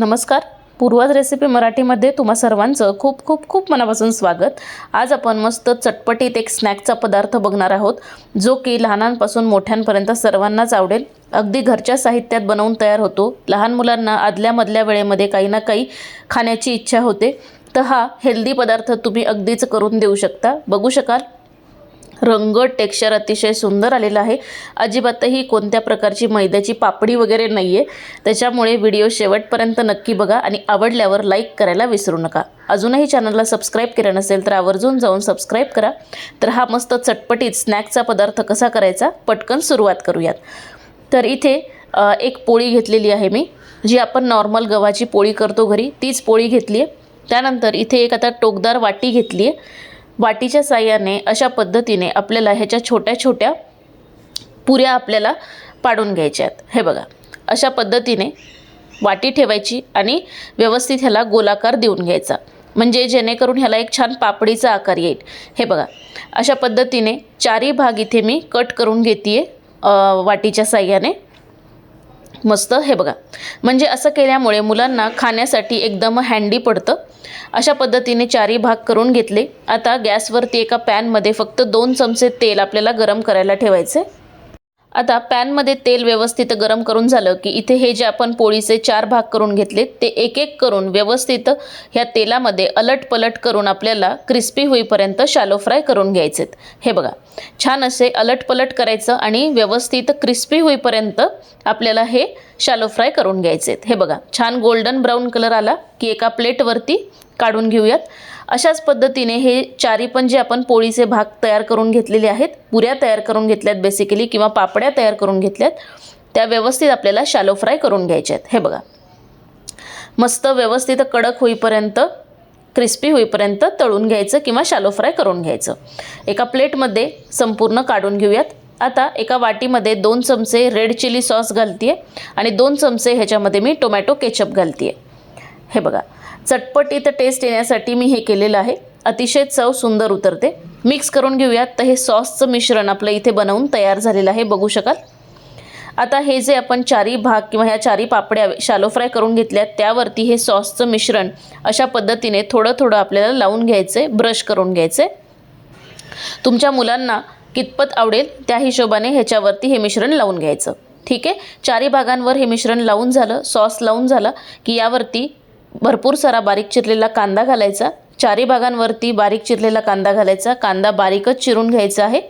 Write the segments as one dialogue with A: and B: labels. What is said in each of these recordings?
A: नमस्कार. पूर्वज रेसिपी मराठीमध्ये तुम्हा सर्वांचं खूप खूप खूप मनापासून स्वागत. आज आपण मस्त चटपटीत एक स्नॅकचा पदार्थ बघणार आहोत जो की लहानांपासून मोठ्यांपर्यंत सर्वांनाच आवडेल. अगदी घरच्या साहित्यात बनवून तयार होतो. लहान मुलांना आदल्यामधल्या वेळेमध्ये काही ना काही खाण्याची इच्छा होते. तर हा हेल्दी पदार्थ तुम्ही अगदीच करून देऊ शकता. बघू शकाल? रंग टेक्स्चर अतिशय सुंदर आलेलं आहे. अजिबातही कोणत्या प्रकारची मैद्याची पापडी वगैरे नाही आहे त्याच्यामुळे व्हिडिओ शेवटपर्यंत नक्की बघा आणि आवडल्यावर लाईक करायला विसरू नका. अजूनही चॅनलला सबस्क्राईब केलं नसेल तर आवर्जून जाऊन सबस्क्राईब करा. तर हा मस्त चटपटीत स्नॅकचा पदार्थ कसा करायचा? पटकन सुरुवात करूयात. तर इथे एक पोळी घेतलेली आहे मी. जी आपण नॉर्मल गव्हाची पोळी करतो घरी तीच पोळी घेतली आहे त्यानंतर इथे एक आता टोकदार वाटी घेतली आहे वाटीच्या साह्याने अशा पद्धतीने आपल्याला ह्याच्या छोट्या छोट्या पुऱ्या आपल्याला पाडून घ्यायच्या आहेत. हे बघा अशा पद्धतीने वाटी ठेवायची आणि व्यवस्थित ह्याला गोलाकार देऊन घ्यायचा. म्हणजे जेणेकरून ह्याला एक छान पापडीचा आकार येईल. हे बघा अशा पद्धतीने चारही भाग इथे मी कट करून घेते वाटीच्या साह्याने. मस्त हे बघा. म्हणजे असं केल्यामुळे मुलांना खाण्यासाठी एकदम हँडी पडतं. अशा पद्धतीने चारही भाग करून घेतले. आता गॅसवरती एका पॅनमध्ये फक्त दोन चमचे तेल आपल्याला गरम करायला ठेवायचे आता पॅनमध्ये तेल व्यवस्थित गरम करून झालं की इथे हे जे आपण पोळीचे चार भाग करून घेतले ते एक एक करून व्यवस्थित ह्या तेलामध्ये अलट पलट करून आपल्याला क्रिस्पी होईपर्यंत शालो फ्राय करून घ्यायचेत. हे बघा छान असे अलट पलट करायचं आणि व्यवस्थित क्रिस्पी होईपर्यंत आपल्याला हे शालो फ्राय करून घ्यायचेत. हे बघा छान गोल्डन ब्राऊन कलर आला की एका प्लेटवरती काढून घेऊयात. अशाच पद्धतीने हे चारी पण जे आपण पोळीचे भाग तयार करून घेतलेले आहेत पुऱ्या तयार करून घेतल्यात बेसिकली किंवा पापड्या तयार करून घेतल्यात त्या व्यवस्थित आपल्याला शालो फ्राय करून घ्यायच्या आहेत. हे बघा. मस्त व्यवस्थित कडक होईपर्यंत क्रिस्पी होईपर्यंत तळून घ्यायचं किंवा शालो फ्राय करून घ्यायचं. एका प्लेटमध्ये संपूर्ण काढून घेऊयात. आता एका वाटीमध्ये दोन चमचे रेड चिली सॉस घालते आणि दोन चमचे ह्याच्यामध्ये मी टोमॅटो केचप घालते हे बघा. चटपटीत टेस्ट येण्यासाठी मी हे केलेलं आहे. अतिशय चव सुंदर उतरते. मिक्स करून घेऊयात. तर हे सॉसचं मिश्रण आपलं इथे बनवून तयार झालेलं आहे. बघू शकाल. आता हे जे आपण चारी भाग किंवा ह्या चारी पापड्या शालो फ्राय करून घेतल्यात त्यावरती हे सॉसचं मिश्रण अशा पद्धतीने थोडं थोडं आपल्याला लावून घ्यायचं आहे ब्रश करून घ्यायचं आहे तुमच्या मुलांना कितपत आवडेल त्या हिशोबाने ह्याच्यावरती हे मिश्रण लावून घ्यायचं. ठीक आहे? चारी भागांवर हे मिश्रण लावून झालं सॉस लावून झालं की यावरती भरपूर सारा बारीक चिरलेला कांदा घालायचा. चारी भागांवरती बारीक चिरलेला कांदा घालायचा. कांदा बारीकच चिरून घ्यायचा आहे.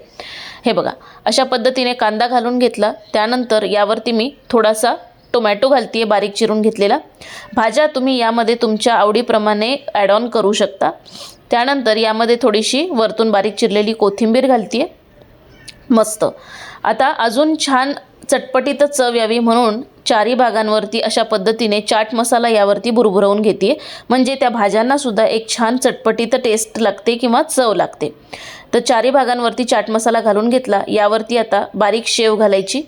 A: हे बघा अशा पद्धतीने कांदा घालून घेतला. त्यानंतर यावरती मी थोडासा टोमॅटो घालते बारीक चिरून घेतलेला. भाज्या तुम्ही यामध्ये तुमच्या आवडीप्रमाणे ॲड ऑन करू शकता. त्यानंतर यामध्ये थोडीशी वरतून बारीक चिरलेली कोथिंबीर घालते मस्त. आता अजून छान चटपटीत चव यावी म्हणून चारी भागांवरती अशा पद्धतीने चाट मसाला यावरती भुरभुरवून घेते. म्हणजे त्या भाज्यांनासुद्धा एक छान चटपटीत टेस्ट लागते किंवा चव लागते. तर चारी भागांवरती चाट मसाला घालून घेतला. यावरती आता बारीक शेव घालायची.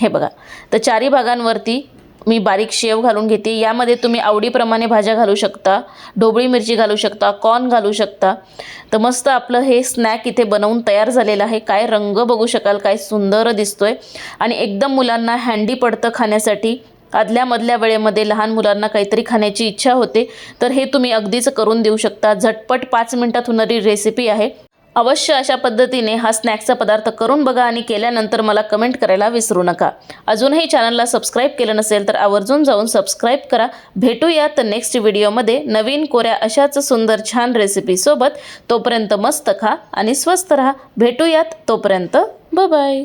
A: हे बघा. तर चारी भागांवरती मी बारीक शेव घालून घेते. यामध्ये तुम्ही आवडीप्रमाणे भाज्या घालू शकता ढोबळी मिरची घालू शकता कॉर्न घालू शकता. तर मस्त आपलं हे स्नॅक इथे बनवून तयार झालेलं आहे. काय रंग बघू शकाल काय सुंदर दिसतोय. आणि एकदम मुलांना हँडी पडतं खाण्यासाठी. आदल्यामधल्या वेळेमध्ये लहान मुलांना काहीतरी खाण्याची इच्छा होते. तर हे तुम्ही अगदीच करून देऊ शकता. झटपट पाच मिनटात होणारी रेसिपी आहे. अवश्य अशा पद्धतीने हा स्नॅक्सचा पदार्थ करून बघा आणि केल्यानंतर मला कमेंट करायला विसरू नका. अजूनही चॅनलला सबस्क्राईब केलं नसेल तर आवर्जून जाऊन सबस्क्राईब करा. भेटूयात नेक्स्ट व्हिडिओमध्ये नवीन कोऱ्या अशाच सुंदर छान रेसिपीसोबत तोपर्यंत मस्त खा आणि स्वस्त राहा. भेटूयात तोपर्यंत. बाय